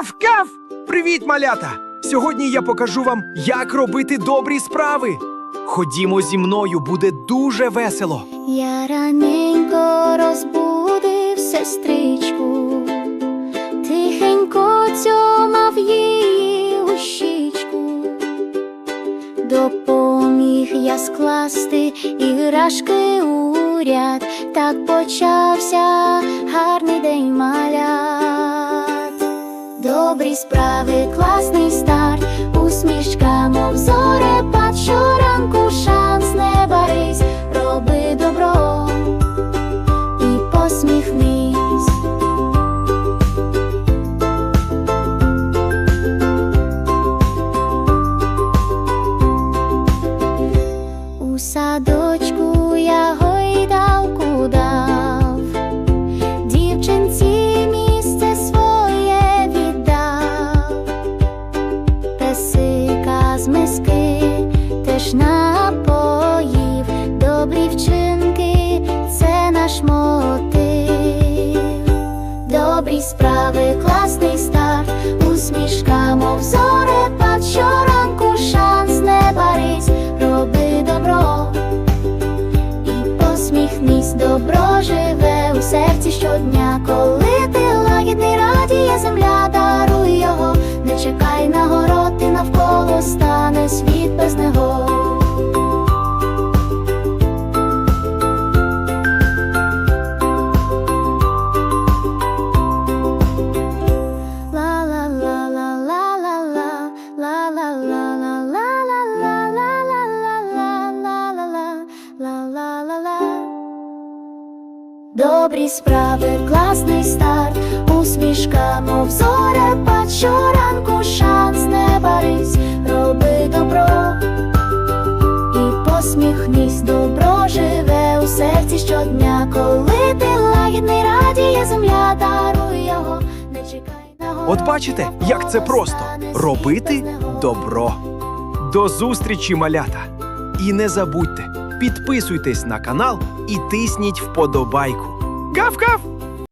Гав-гав! Привіт, малята! Сьогодні я покажу вам, як робити добрі справи. Ходімо зі мною, буде дуже весело. Я раненько розбудив сестричку, тихенько цьомав її у щічку, допоміг я скласти іграшки у ряд, так почався гарний день. Добрі справи, класний старт, теж напоїв, добрі вчинки це наш мотив. Добрі справи, класний старт, усмішка, мов зорепад, щоранку шанс не барись, роби добро і посміхнись, добро живе у серці щодня, коли ти лагідний радіє земля, даруй його, не чекай нагород, Добрі справи, класний старт, усмішка, мов зорепад, щоранку шанс не барись, роби добро і посміхнись, добро живе у серці щодня, коли ти лагідний радіє земля, даруй його, не чекай нагород, От бачите, як це просто робити добро. До зустрічі, малята! І не забудьте, підписуйтесь на канал і тисніть вподобайку. Гав-гав!